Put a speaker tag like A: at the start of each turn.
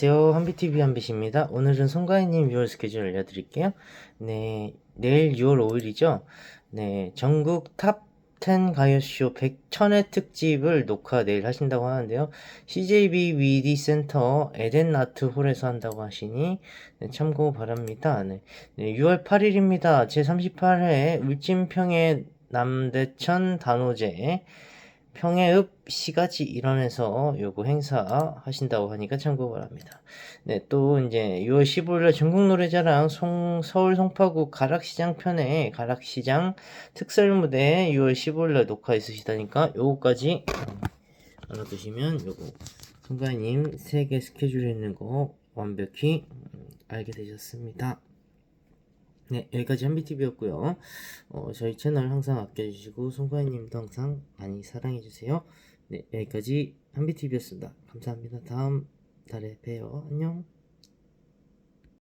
A: 안녕하세요. 한비TV 한빛입니다. 오늘은 송가인님 6월 스케줄 알려드릴게요. 네, 내일 6월 5일이죠. 네, 전국 탑10 가요쇼 100천회 특집을 녹화 내일 하신다고 하는데요. CJB 위디 센터 에덴 나트 홀에서 한다고 하시니 네, 참고 바랍니다. 네, 네, 6월 8일입니다. 제38회 울진평의 남대천 단오제 평해읍 시가지 일원에서 요거 행사 하신다고 하니까 참고 바랍니다. 네, 또 이제 6월 15일 전국 노래자랑 송, 서울 송파구 가락시장 편에 가락시장 특설 무대 6월 15일 녹화 있으시다니까 요거까지 알아두시면 요거 송가님 3개 스케줄 있는 거 완벽히 음, 알게 되셨습니다. 네, 여기까지 한비TV였고요. 어, 저희 채널 항상 아껴주시고 송가인님도 항상 많이 사랑해주세요. 네, 여기까지 한비TV였습니다. 감사합니다. 다음 달에 봬요. 안녕.